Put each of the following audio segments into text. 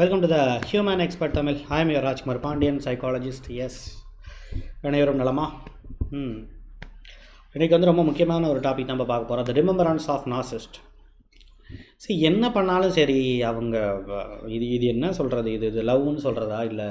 Welcome to the human expert Tamil. I am your Rajkumar Pandian psychologist yes அனைவரும் நலமா? ம். இன்றைக்கி வந்து ரொம்ப முக்கியமான ஒரு டாபிக் நம்ம பார்க்க போகிறோம் த ரிமெம்பரன்ஸ் ஆஃப் நாசிஸ்ட் சரி என்ன பண்ணாலும் சரி அவங்க இது இது என்ன சொல்கிறது இது இது லவ்னு சொல்கிறதா இல்லை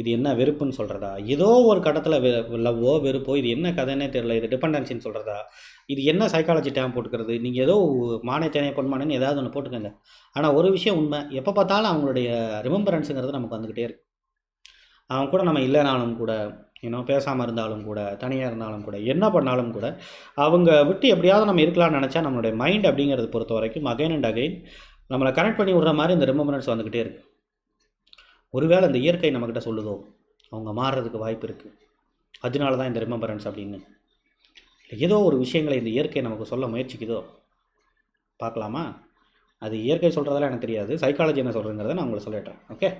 இது என்ன வெறுப்புன்னு சொல்கிறதா ஏதோ ஒரு கட்டத்தில் வெ லவ்வோ வெறுப்போ இது என்ன கதைன்னே தெரியல. இது டிபெண்டன்சின்னு சொல்கிறதா இது என்ன சைக்காலஜி டேம் போட்டுக்கிறது? நீங்கள் ஏதோ மானே தேனை பொன்மானேன்னு ஏதாவது ஒன்று போட்டுக்கோங்க. ஆனால் ஒரு விஷயம் உண்மை. எப்போ பார்த்தாலும் அவங்களுடைய ரிமம்பரன்ஸுங்கிறது நமக்கு வந்துக்கிட்டே இருக்கு. அவங்க கூட நம்ம இல்லைனாலும் கூட இன்னும் பேசாமல் இருந்தாலும் கூட தனியாக இருந்தாலும் கூட என்ன பண்ணாலும் கூட அவங்க விட்டு எப்படியாவது நம்ம இருக்கலாம்னு நினச்சா நம்மளுடைய மைண்ட் அப்படிங்கிறத பொறுத்த வரைக்கும் அகைன் அண்ட் அகைன் நம்மளை கனெக்ட் பண்ணி விடுற மாதிரி இந்த ரிமம்பரன்ஸ் வந்துக்கிட்டே இருக்குது ஒருவேளை இந்த இயற்கை நம்மக்கிட்ட சொல்லுதோ அவங்க மாறுறதுக்கு வாய்ப்பு இருக்குது அதனால தான் இந்த ரிமம்பரன்ஸ் அப்படின்னு. ஏதோ ஒரு விஷயங்களை இந்த இயற்கை நமக்கு சொல்ல முயற்சிக்குதோ பார்க்கலாமா? அது இயற்கை சொல்கிறதெல்லாம் எனக்கு தெரியாது. சைக்காலஜி என்ன சொல்கிறேங்கிறத நான் உங்களுக்கு சொல்லிடுறேன். ஓகே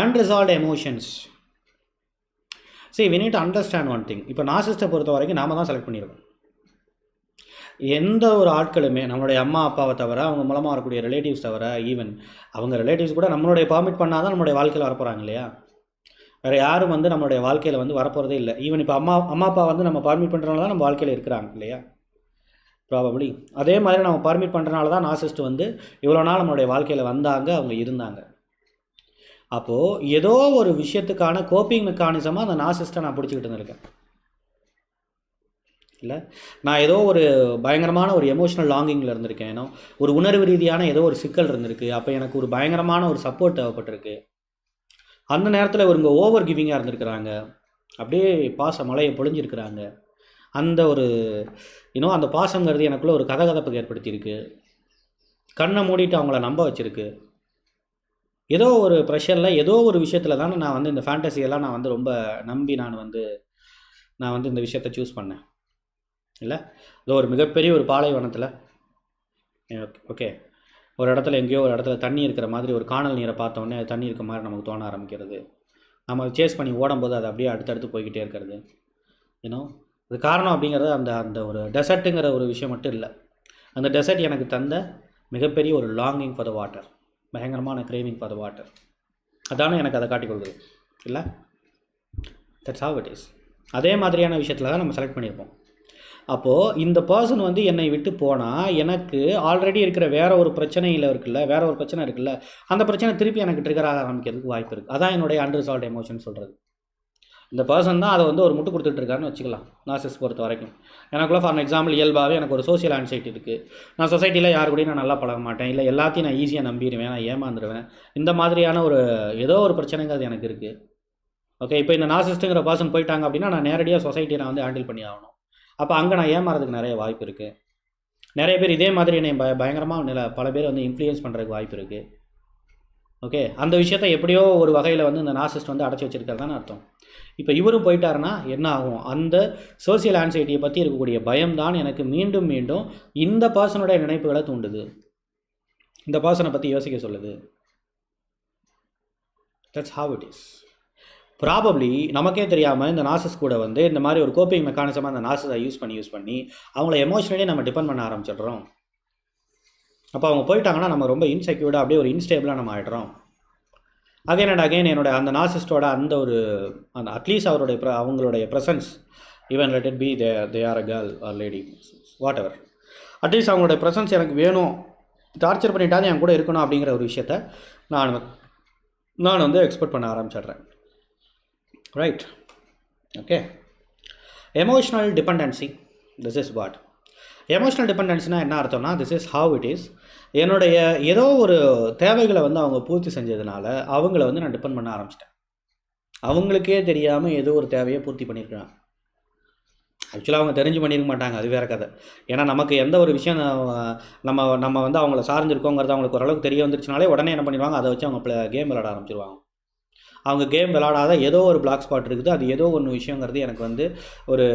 அன்ரிசால்வ் எமோஷன்ஸ் சரி we need understand one thing இப்போ நாசிஸ்ட்டை பொறுத்த வரைக்கும் நாம தான் செலக்ட் பண்ணியிருக்கோம். எந்த ஒரு ஆட்களுமே நம்மளுடைய அம்மா அப்பாவை தவிர அவங்க மூலமாக வரக்கூடிய ரிலேட்டிவ்ஸ் தவிர ஈவன் அவங்க ரிலேட்டிவ்ஸ் கூட நம்மளுடைய பர்மிட் பண்ணால் தான் நம்மளுடைய வாழ்க்கையில் வரப்போகிறாங்க இல்லையா? வேறு யாரும் வந்து நம்மளுடைய வாழ்க்கையில் வந்து வரப்போகிறதே இல்லை. ஈவன் இப்போ அம்மா அம்மா அப்பா வந்து நம்ம பர்மிட் பண்ணுறனால தான் நம்ம வாழ்க்கையில் இருக்கிறாங்க இல்லையா? ப்ராபப்ளி அதே மாதிரி நம்ம பர்மிட் பண்ணுறனால தான் நாசிஸ்ட் வந்து இவ்வளோ நாள் நம்மளுடைய வாழ்க்கையில் வந்தாங்க அவங்க இருந்தாங்க. அப்போது ஏதோ ஒரு விஷயத்துக்கான கோப்பிங் மெக்கானிசமாக அந்த நாசிஸ்ட்டை நான் பிடிச்சிக்கிட்டு இருந்திருக்கேன். இல்லை? நான் ஏதோ ஒரு பயங்கரமான ஒரு எமோஷனல் லாங்கிங்கில் இருந்திருக்கேன். ஏன்னா ஒரு உணர்வு ரீதியான ஏதோ ஒரு சிக்கல் இருந்திருக்கு. அப்போ எனக்கு ஒரு பயங்கரமான ஒரு சப்போர்ட் தேவைப்பட்டிருக்கு. அந்த நேரத்தில் இவங்க ஓவர் கிவிங்காக இருந்திருக்கிறாங்க. அப்படியே பாச மலையை பொழிஞ்சிருக்கிறாங்க. அந்த ஒரு இன்னும் அந்த பாசங்கிறது எனக்குள்ளே ஒரு கதகதப்புக்கு ஏற்படுத்தியிருக்கு. கண்ணை மூடிட்டு அவங்கள நம்ப வச்சுருக்கு. ஏதோ ஒரு ப்ரெஷரில் ஏதோ ஒரு விஷயத்தில் தானே நான் வந்து இந்த ஃபேண்டசியெல்லாம் நான் வந்து ரொம்ப நம்பி நான் வந்து நான் வந்து இந்த விஷயத்த சூஸ் பண்ணேன். இல்லை? இதோ ஒரு மிகப்பெரிய ஒரு பாலைவனத்தில் ஓகே ஒரு இடத்துல எங்கேயோ ஒரு இடத்துல தண்ணி இருக்கிற மாதிரி ஒரு காணல் நீரை பார்த்தோன்னே அது தண்ணி இருக்க மாதிரி நமக்கு தோண ஆரம்பிக்கிறது. நம்ம சேஸ் பண்ணி ஓடும்போது அது அப்படியே அடுத்தடுத்து போய்கிட்டே இருக்கிறது. ஏன்னோ அது காரணம் அப்படிங்கிறது அந்த அந்த ஒரு டெசர்ட்டுங்கிற ஒரு விஷயம் மட்டும் இல்லை. அந்த டெசர்ட் எனக்கு தந்த மிகப்பெரிய ஒரு லாங்கிங் ஃபார் த வாட்டர் பயங்கரமான கிரேவிங் ஃபார் த வாட்டர் அதானே எனக்கு அதை காட்டி கொடுக்குது. இல்லை? தட்ஸ் ஹவ் இட் இஸ் அதே மாதிரியான விஷயத்தில் தான் நம்ம செலக்ட் பண்ணியிருப்போம். அப்போது இந்த பர்சன் வந்து என்னை விட்டு போனால் எனக்கு ஆல்ரெடி இருக்கிற வேற ஒரு பிரச்சனையில் இருக்குல்ல வேற ஒரு பிரச்சனை இருக்குல்ல அந்த பிரச்சனை திருப்பி எனக்கு ட்ரிகர் ஆக ஆரம்பிக்கிறதுக்கு வாய்ப்பு இருக்குது அதான் என்னுடைய அன்ரிசால்வ் எமோஷன் சொல்கிறது இந்த பர்சன் தான் அதை வந்து ஒரு முட்டு கொடுத்துட்ருக்காருன்னு வச்சுக்கலாம் நாசஸ் பொறுத்த வரைக்கும். எனக்குள்ள ஃபார் எக்ஸாம்பிள் இயல்பாகவே எனக்கு ஒரு சோஷியல் ஆன்சைட்டி இருக்குது நான் சொசைட்டியில் யார் கூடயும் நான் நல்லா பழக மாட்டேன். இல்லை எல்லாத்தையும் நான் ஈஸியாக நம்பிடுவேன் நான் ஏமாந்துருவேன். இந்த மாதிரியான ஒரு ஏதோ ஒரு பிரச்சனைங்கிறது எனக்கு இருக்குது ஓகே இப்போ இந்த நாசிஸ்ட்டுங்கிற பர்சன் போயிட்டாங்க அப்படின்னா நான் நேரடியாக சொசைட்டியை நான் வந்து ஹேண்டில் பண்ணி ஆகணும். அப்போ அங்கே நான் ஏமாறதுக்கு நிறைய வாய்ப்பு இருக்குது நிறைய பேர் இதே மாதிரி என்னை பய பயங்கரமாக நில பல பேர் வந்து இன்ஃப்ளூயன்ஸ் பண்ணுறதுக்கு வாய்ப்பு இருக்குது ஓகே அந்த விஷயத்தை எப்படியோ ஒரு வகையில் வந்து இந்த நாசிஸ்ட் வந்து அடைச்சி வச்சிருக்கிறதான்னு அர்த்தம். இப்போ இவரும் போயிட்டாருன்னா என்ன ஆகும்? அந்த சோசியல் ஆன்சைட்டியை பற்றி இருக்கக்கூடிய பயம்தான் எனக்கு மீண்டும் மீண்டும் இந்த பர்சனுடைய நினைப்புகளை தூண்டுது. இந்த பர்சனை பற்றி யோசிக்க சொல்லுது. That's how it is probably நமக்கே தெரியாமல் இந்த நாசஸ் கூட வந்து இந்த மாதிரி ஒரு கோப்பிங் மெக்கானிசமாக அந்த நாசஸை யூஸ் பண்ணி யூஸ் பண்ணி அவங்கள எமோஷனலி நம்ம டிபெண்ட் பண்ண ஆரம்பிச்சிடுறோம். அப்போ அவங்க போயிட்டாங்கன்னா நம்ம ரொம்ப இன்செக்யூர்டாக அப்படியே ஒரு இன்ஸ்டேபிளாக நம்ம ஆகிடுறோம் அகைன் அண்ட் அகைன் என்னோட அந்த நாசிஸ்டோட அந்த ஒரு அந்த அட்லீஸ்ட் அவருடைய அவங்களுடைய presence even let it be they they are a girl or lady whatever at least அவங்களுடைய ப்ரெசன்ஸ் எனக்கு வேணும். டார்ச்சர் பண்ணிட்டாலும் என் கூட இருக்கணும் அப்படிங்கிற ஒரு விஷயத்த நான் நான் வந்து எக்ஸ்பெக்ட் பண்ண ஆரம்பிச்சிடுறேன். Right okay emotional dependency this is what emotional டிபெண்டன்சினா என்ன அர்த்தம்னா this is how it is என்னுடைய ஏதோ ஒரு தேவைகளை வந்து அவங்க பூர்த்தி செஞ்சதுனால அவங்கள வந்து நான் டிபெண்ட் பண்ண ஆரம்பிச்சிட்டேன். அவங்களுக்கே தெரியாமல் ஏதோ ஒரு தேவையை பூர்த்தி பண்ணியிருக்கிறான் ஆக்சுவலாக அவங்க தெரிஞ்சு பண்ணியிருக்க மாட்டாங்க அது வேறு கதை. ஏன்னா நமக்கு எந்த ஒரு விஷயம் நம்ம- நம்ம நம்ம வந்து அவங்கள சார்ந்திருக்கோங்கிறது அவங்களுக்கு ஓரளவுக்கு தெரிய வந்துருச்சுனாலே உடனே என்ன பண்ணிடுவாங்க? அதை வச்சு அவங்க கேம் விளாட ஆரம்பிச்சிருவாங்க. அவங்க கேம் விளாடாத ஏதோ ஒரு பிளாக் ஸ்பாட் இருக்குது. அது ஏதோ ஒன்று விஷயங்கிறது எனக்கு வந்து ஒரு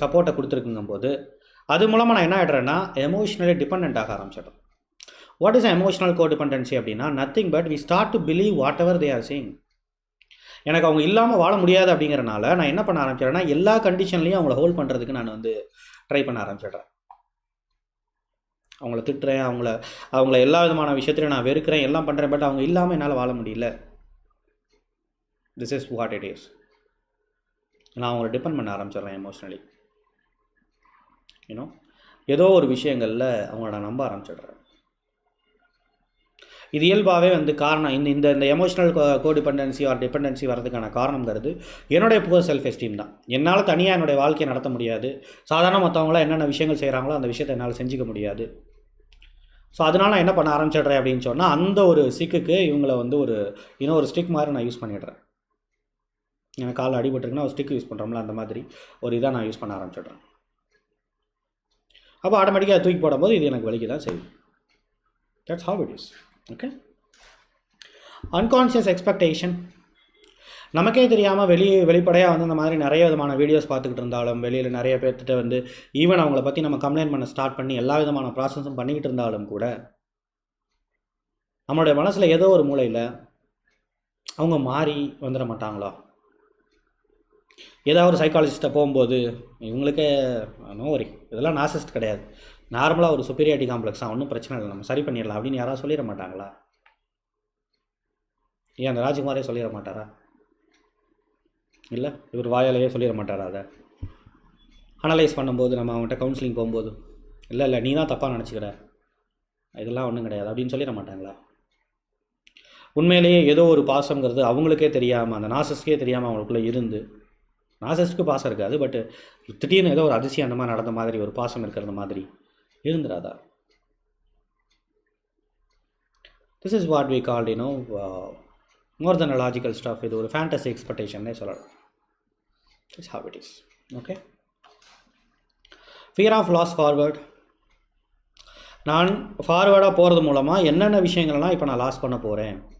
சப்போர்ட்டை கொடுத்துருக்குங்கும் போது அது மூலமாக நான் என்ன ஆகிடுறேன்னா எமோஷ்னலி டிபெண்ட் ஆக ஆரம்பிச்சிடுறேன் what is emotional codependency அப்படின்னா nothing but we start to believe whatever they are saying எனக்கு அவங்க இல்லாமல் வாழ முடியாது அப்படிங்கிறனால நான் என்ன பண்ண ஆரம்பிச்சிடுறேன்னா எல்லா கண்டிஷன்லையும் அவங்கள ஹோல்ட் பண்ணுறதுக்கு நான் வந்து ட்ரை பண்ண ஆரம்பிச்சிடுறேன். அவங்கள திட்டுறேன் அவங்கள அவங்கள எல்லா விதமான விஷயத்துலையும் நான் வெறுக்கிறேன் எல்லாம் பண்ணுறேன் பட் அவங்க இல்லாமல் என்னால் வாழ முடியல. This is what it is நான் அவங்கள டிபெண்ட் பண்ண ஆரம்பிச்சிடுறேன் எமோஷ்னலி யூனோ ஏதோ ஒரு விஷயங்களில் அவங்கள நான் நம்ப ஆரம்பிச்சிடுறேன். இது இயல்பாகவே வந்து காரணம். இந்த இந்த இந்த emotional codependency or dependency வரதுக்கான காரணங்கிறது என்னுடைய புகழ் செல்ஃப் எஸ்டீம் தான். என்னால் தனியாக என்னுடைய வாழ்க்கையை நடத்த முடியாது. சாதாரண மற்றவங்களாம் என்னென்ன விஷயங்கள் செய்கிறாங்களோ அந்த விஷயத்தை என்னால் செஞ்சுக்க முடியாது. ஸோ அதனால் நான் என்ன பண்ண ஆரம்பிச்சிடுறேன் அப்படின்னு சொன்னால் அந்த ஒரு சிக்குக்கு இவங்களை வந்து ஒரு இன்னும் ஒரு ஸ்டிக் மாதிரி நான் யூஸ் பண்ணிடுறேன். எனக்கு காலில் அடிபட்டுருக்குன்னா ஒரு ஸ்டிக் யூஸ் பண்ணுறோம்ல அந்த மாதிரி. ஒரு இதாக நான் யூஸ் பண்ண ஆரம்பிச்சிடுறேன். அப்போ ஆட்டோமேட்டிக்காக தூக்கி போடும்போது இது எனக்கு வலிக்க தான் செய்யும். That's how it is okay unconscious expectation நமக்கே தெரியாமல் வெளி வெளிப்படையாக வந்து இந்த மாதிரி நிறைய விதமான வீடியோஸ் பார்த்துக்கிட்டு இருந்தாலும் வெளியில் நிறைய பேர்த்திட்ட வந்து ஈவன் அவங்கள பற்றி நம்ம கம்ப்ளைண்ட் பண்ண ஸ்டார்ட் பண்ணி எல்லா விதமான ப்ராசஸும் பண்ணிக்கிட்டு இருந்தாலும் கூட நம்மளுடைய மனசில் ஏதோ ஒரு மூலையில் அவங்க மாறி வந்துட மாட்டாங்களா? ஏதாவது ஒரு சைக்காலஜிஸ்ட்டை போகும்போது இவங்களுக்கே நோவரி இதெல்லாம் நாசிஸ்ட் கிடையாது. நார்மலாக ஒரு சுப்பீரியாரிட்டி காம்ப்ளெக்ஸாக ஒன்றும் பிரச்சனை இல்லை. நம்ம சரி பண்ணிடலாம். அப்படின்னு யாராவது சொல்லிட மாட்டாங்களா? ஏன் அந்த ராஜ்குமாரே சொல்லிட மாட்டாரா? இல்லை இவர் வாயாலேயே சொல்லிட மாட்டாரா அதை? அனலைஸ் பண்ணும்போது நம்ம அவன்கிட்ட கவுன்சிலிங் போகும்போது இல்லை இல்லை நீ தான் தப்பாக நினச்சிக்கிற. இதெல்லாம் ஒன்றும் கிடையாது. அப்படின்னு சொல்லிட மாட்டாங்களா? உண்மையிலேயே ஏதோ ஒரு பாசங்கிறது அவங்களுக்கே தெரியாமல் அந்த நாசஸ்க்கே தெரியாமல் அவங்களுக்குள்ளே இருந்து நாசஸ்க்கு பாசம் இருக்காது பட் திடீர்னு ஏதோ ஒரு அதிசயம் அந்த மாதிரி நடந்த மாதிரி ஒரு பாசம் இருக்கிற மாதிரி இருந்துடாதா this is what we called you know more than a logical stuff இது ஒரு ஃபேண்டசி எக்ஸ்பெக்டேஷன்னே சொல்லலாம். It's how it is okay fear of loss forward நான் ஃபார்வேர்டாக போகிறது மூலமாக என்னென்ன விஷயங்கள்லாம் இப்போ நான் லாஸ் பண்ண போகிறேன்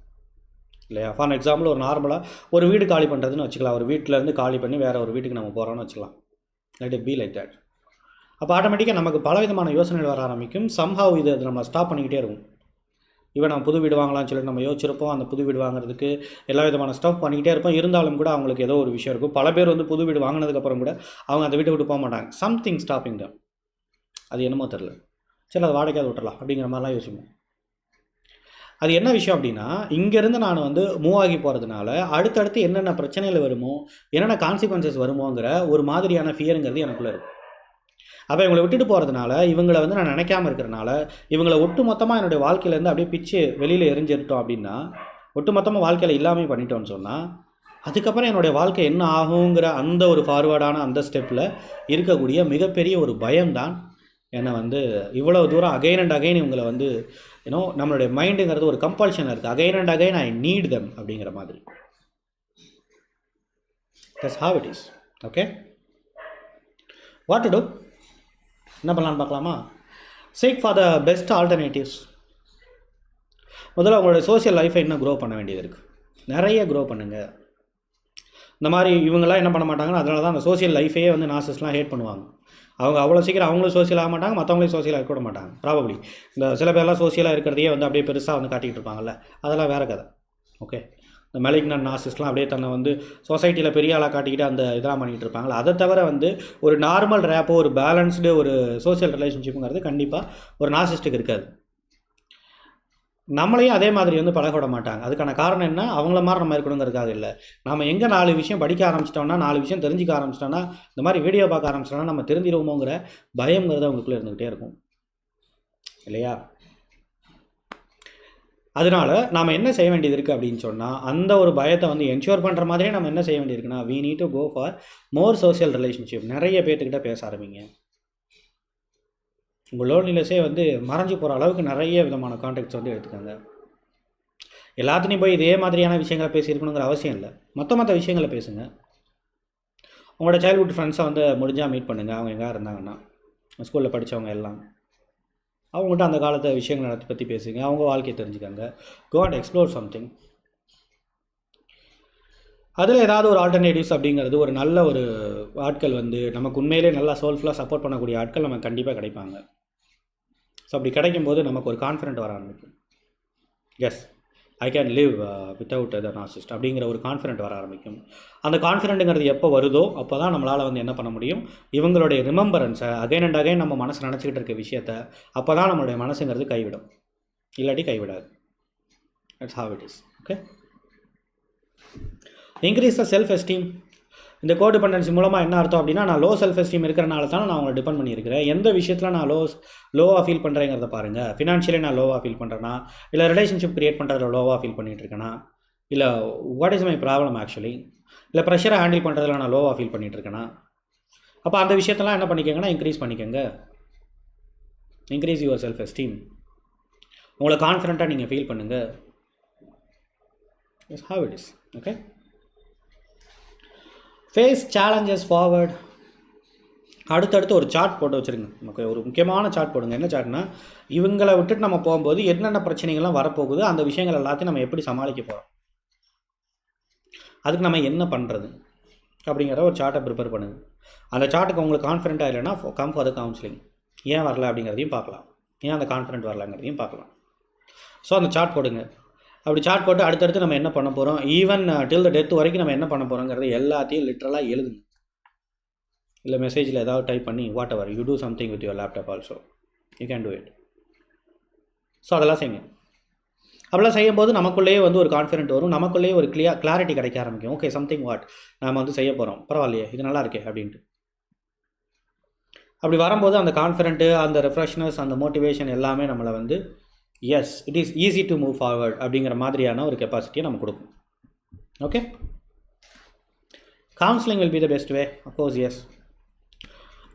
இல்லையா? ஃபார் எக்ஸாம்பிள் ஒரு நார்மலாக ஒரு வீடு காலி பண்ணுறதுன்னு வச்சுக்கலாம். ஒரு வீட்டிலேருந்து காலி பண்ணி வேறு ஒரு வீட்டுக்கு நம்ம போகிறோம்னு வச்சுக்கலாம். Let it be like that அப்போ ஆட்டோமேட்டிக்காக நமக்கு பல விதமான யோசனைகள் வர ஆரம்பிக்கும். சம்ஹாவ் இது அது நம்ம ஸ்டாப் பண்ணிக்கிட்டே இருக்கும். இவன் நம்ம புது வீடு வாங்கலாம்னு சொல்லிட்டு நம்ம யோசிச்சிருப்போம். அந்த புது வீடு வாங்குறதுக்கு எல்லா விதமான ஸ்டஃப் பண்ணிக்கிட்டே இருப்போம். இருந்தாலும் கூட அவங்களுக்கு ஏதோ ஒரு விஷயம் இருக்கும். பல பேர் வந்து புது வீடு வாங்கினதுக்கப்புறம் கூட அவங்க அந்த வீட்டை விட்டு போக மாட்டாங்க. சம்திங் ஸ்டாப்பிங் தான் அது என்னமோ தெரில சரி அதை வாடகையாவது விட்டுறலாம். அப்படிங்கிற மாதிரிலாம் யோசிப்போம். அது என்ன விஷயம் அப்படின்னா இங்கேருந்து நான் வந்து மூவ் ஆகி போகிறதுனால அடுத்தடுத்து என்னென்ன பிரச்சனைகள் வருமோ என்னென்ன கான்சிக்வன்சஸ் வருமோங்கிற ஒரு மாதிரியான ஃபியருங்கிறது எனக்குள்ளே இருக்குது அப்போ இவங்களை விட்டுட்டு போகிறதுனால இவங்களை வந்து நான் நினைக்காம இருக்கிறனால இவங்களை ஒட்டு மொத்தமாக என்னுடைய வாழ்க்கையிலேருந்து அப்படியே பிச்சு வெளியில் எரிஞ்சிருட்டோம் அப்படின்னா ஒட்டு மொத்தமாக வாழ்க்கையில் இல்லாமல் பண்ணிட்டோம்னு சொன்னால் அதுக்கப்புறம் என்னுடைய வாழ்க்கை என்ன ஆகுங்கிற அந்த ஒரு ஃபார்வேர்டான அந்த ஸ்டெப்பில் இருக்கக்கூடிய மிகப்பெரிய ஒரு பயம்தான் என்னை வந்து இவ்வளோ தூரம் அகைன் அண்ட் அகைன் இவங்களை வந்து யூனோ நம்மளுடைய மைண்டுங்கிறது ஒரு கம்பல்ஷன் இருக்குது again and again I need them அப்படிங்கிற மாதிரி. That's how it is okay what to do என்ன பண்ணலான்னு பார்க்கலாமா? Seek for the best alternatives முதல்ல உங்களுடைய சோஷியல் லைஃப்பை இன்னும் க்ரோ பண்ண வேண்டியது இருக்குது நிறைய க்ரோ பண்ணுங்கள் இந்த மாதிரி இவங்கெல்லாம் என்ன பண்ண மாட்டாங்கன்னா அதனால தான் அந்த சோஷியல் லைஃபையே வந்து நாசஸ்லாம் ஹேட் பண்ணுவாங்க. அவங்க அவ்வளோ சீக்கிரம் அவங்களும் சோஷியல் ஆக மாட்டாங்க மற்றவங்களையும் சோசியலாக இருக்க மாட்டாங்க. ப்ராபப்ளி இந்த சில பேர்லாம் சோசியலாக இருக்கிறதையே வந்து அப்படியே பெருசாக வந்து காட்டிகிட்டு இருப்பாங்கல்ல. அதெல்லாம் வேறு கதை. ஓகே இந்த மெலிக்னன் நாசிஸ்லாம் அப்படியே தன்னை வந்து சொசைட்டியில் பெரிய ஆளாக காட்டிக்கிட்டு அந்த இதெல்லாம் பண்ணிகிட்டு இருப்பாங்களா அதை தவிர வந்து ஒரு நார்மல் ரேப்போ ஒரு பேலன்ஸ்டு ஒரு சோசியல் ரிலேஷன்ஷிப்புங்கிறது கண்டிப்பாக ஒரு நாசிஸ்ட்டுக்கு இருக்காது. நம்மளையும் அதே மாதிரி வந்து பழக விட மாட்டாங்க. அதுக்கான காரணம் என்ன? அவங்கள மாதிரி நம்ம இருக்கணுங்கிறதுக்காக இல்லை. நம்ம எங்கே நாலு விஷயம் படிக்க ஆரம்பிச்சிட்டோம்னா நாலு விஷயம் தெரிஞ்சிக்க ஆரம்பிச்சிட்டோம்னா இந்த மாதிரி வீடியோ பார்க்க ஆரம்பிச்சிட்டோம்னா நம்ம தெரிஞ்சிருவோமோங்கிற பயங்கிறது அவங்களுக்குள்ளே இருந்துக்கிட்டே இருக்கும். இல்லையா? அதனால நாம் என்ன செய்ய வேண்டியது இருக்குது அப்படின்னு சொன்னால் அந்த ஒரு பயத்தை வந்து என்ஷூர் பண்ணுற மாதிரியே நம்ம என்ன செய்ய வேண்டியிருக்குன்னா we need to go for more social relationship நிறைய பேர்த்துக்கிட்ட பேச ஆரம்பிங்க. உங்கள் லோன்லினஸே வந்து மறைஞ்சு போகிற அளவுக்கு நிறைய விதமான கான்டாக்ட்ஸ் வந்து எடுத்துக்கோங்க. எல்லாத்துலேயும் போய் இதே மாதிரியான விஷயங்களை பேசியிருக்கணுங்கிற அவசியம் இல்லை. மொத்த மற்ற விஷயங்களை பேசுங்க. உங்களோட சைல்ட்ஹுட் ஃப்ரெண்ட்ஸை வந்து முடிஞ்சால் மீட் பண்ணுங்கள் அவங்க எங்கே இருந்தாங்கன்னா ஸ்கூலில் படித்தவங்க எல்லாம். அவங்கள்ட்ட அந்த காலத்து விஷயங்களை பற்றி பேசுங்க. அவங்க வாழ்க்கையை தெரிஞ்சுக்கோங்க. கோ அண்ட் எக்ஸ்ப்ளோர் சம்திங் அதில் ஏதாவது ஒரு ஆல்டர்னேட்டிவ்ஸ் அப்படிங்கிறது ஒரு நல்ல ஒரு ஆட்கள் வந்து நமக்கு உண்மையிலே நல்லா சோல்ஃபுல்லாக சப்போர்ட் பண்ணக்கூடிய ஆட்கள் நமக்கு கண்டிப்பாக கிடைப்பாங்க. ஸோ அப்படி கிடைக்கும்போது நமக்கு ஒரு கான்ஃபிடென்ட் வர ஆரம்பிக்கும். Yes I can live without the narcissist அப்படிங்கிற ஒரு கான்ஃபிடென்ட் வர ஆரம்பிக்கும். அந்த கான்ஃபிடென்ட்டுங்கிறது எப்போ வருதோ அப்போ தான் நம்மளால் வந்து என்ன பண்ண முடியும்? இவங்களுடைய ரிமம்பரன்ஸை அகைன் அண்ட் அகைன் நம்ம மனசு நினச்சிக்கிட்டு இருக்க விஷயத்த அப்போ தான் நம்மளுடைய மனசுங்கிறது கைவிடும். இல்லாட்டி கைவிடாது. That's how it is okay increase the self esteem இந்த கோ டிபெண்டன்சி மூலமாக என்ன அர்த்தம் அப்படின்னா நான் லோ செல்ஃப் எஸ்டீம் இருக்கிறனால தான் நான் அவங்களை டிபெண்ட் பண்ணியிருக்கிறேன். எந்த விஷயத்தில் நான் லோ லோவாக ஃபீல் பண்ணுறேங்கிறத பாருங்கள் ஃபினான்ஷியலி நான் லோவாக ஃபீல் பண்ணுறேன்னா இல்லை ரிலேஷன்ஷிப் க்ரியேட் பண்ணுறதுல லோவாக ஃபீல் பண்ணிட்டு இருக்கேனா இல்லை what is my problem actually இல்லை ப்ரெஷரை ஹேண்டில் பண்ணுறதுல நான் லோவாக ஃபீல் பண்ணிகிட்டு இருக்கேனா? அப்போ அந்த விஷயத்தெல்லாம் என்ன பண்ணிக்கோங்கன்னா இன்க்ரீஸ் பண்ணிக்கோங்க. இன்க்ரீஸ் யுவர் செல்ஃப் எஸ்டீம் உங்களை கான்ஃபிடண்ட்டாக நீங்கள் ஃபீல் பண்ணுங்கள் is it is okay face challenges forward அடுத்தடுத்து ஒரு சார்ட் போட்டு வச்சுருங்க. நமக்கு ஒரு முக்கியமான சார்ட் போடுங்க. என்ன சார்ட்னா இவங்களை விட்டுட்டு நம்ம போகும்போது என்னென்ன பிரச்சனைகள்லாம் வரப்போகுது அந்த விஷயங்கள் எல்லாத்தையும் நம்ம எப்படி சமாளிக்க போகிறோம் அதுக்கு நம்ம என்ன பண்ணுறது அப்படிங்கிற ஒரு சார்ட்டை ப்ரிப்பேர் பண்ணுங்க. அந்த சார்ட்டுக்கு உங்களுக்கு கான்ஃபிடென்ட்டாக இல்லைன்னா கம் ஃபார் த கவுன்சிலிங் ஏன் வரல அப்படிங்கிறதையும் பார்க்கலாம். ஏன் அந்த கான்ஃபிடென்ட் வரலங்கிறதையும் பார்க்கலாம். ஸோ அந்த சார்ட் போடுங்க. அப்படி சார்ட் போட்டு அடுத்தடுத்து நம்ம என்ன பண்ண போகிறோம் ஈவன் டில் த டெத் வரைக்கும் நம்ம என்ன பண்ண போகிறோங்கிறத எல்லாத்தையும் லிட்ரலாக எழுதுங்க. இல்லை மெசேஜில் ஏதாவது டைப் பண்ணி whatever you do something with your laptop also you can do it so அதெல்லாம் செய்யுங்க. அப்படிலாம் செய்யும்போது நமக்குள்ளேயே வந்து ஒரு கான்ஃபிடென்ட் வரும். நமக்குள்ளேயே ஒரு கிளியா கிளாரிட்டி கிடைக்க ஆரம்பிக்கும். ஓகே சம்திங் வாட் நாம் வந்து செய்ய போகிறோம் பரவாயில்லையே இது நல்லா இருக்கே அப்படின்ட்டு. அப்படி வரும்போது அந்த கான்ஃபிடென்ட்டு அந்த ரெஃப்ரெஷ்னஸ் அந்த மோட்டிவேஷன் எல்லாமே நம்மளை வந்து yes it is easy to move forward அப்படிங்கிற மாதிரியான ஒரு கெப்பாசிட்டியை நம்ம கொடுக்கும். Okay counselling will be the best way of course yes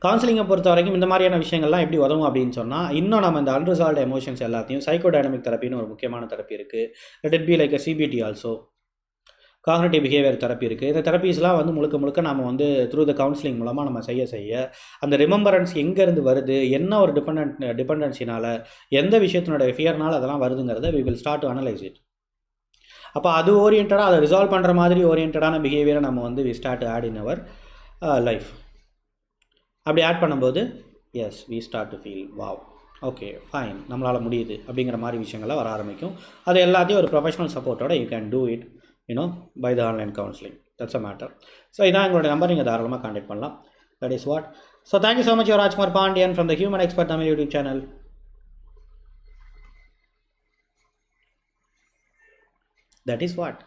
கவுன்சிலிங்கை பொறுத்த வரைக்கும் இந்த மாதிரியான விஷயங்கள்லாம் எப்படி உதவும் அப்படின்னு சொன்னால் இன்னும் நம்ம இந்த அன்ரிசால்வ் எமோஷன்ஸ் எல்லாத்தையும் சைக்கோ டைனமிக் தெரப்பின்னு ஒரு முக்கியமான தெரப்பி இருக்குது let it be like CBT also cognitive behaviour therapy இருக்குது இந்த தெரப்பீஸ்லாம் வந்து முழுக்க முழுக்க நம்ம வந்து த்ரூ த கவுன்சிலிங் மூலமாக நம்ம செய்ய செய்ய அந்த ரிமெம்பரன்ஸ் எங்கேருந்து வருது என்ன ஒரு டிபெண்ட் டிபெண்டன்சினால் எந்த விஷயத்தினுடைய ஃபியர்னால் அதெல்லாம் வருதுங்கிறத we will start to analyse it அப்போ அது ஓரியன்டாக அதை ரிசால்வ் பண்ணுற மாதிரி ஓரியன்டான பிஹேவியரை நம்ம வந்து we start add in our life அப்படி ஆட் பண்ணும்போது yes we start to feel wow okay fine நம்மளால் முடியுது அப்படிங்கிற மாதிரி விஷயங்கள்லாம் வர ஆரம்பிக்கும். அது எல்லாத்தையும் ஒரு ப்ரொஃபஷனல் சப்போர்ட்டோட you can do it you know by the online counselling that's a matter so இதான் எங்களோட நம்பர் நீங்கள் தாராளமாக காண்டாக்ட் பண்ணலாம். That is what so thank you so much your Rajkumar Pandian from the human expert Tamil YouTube channel that is what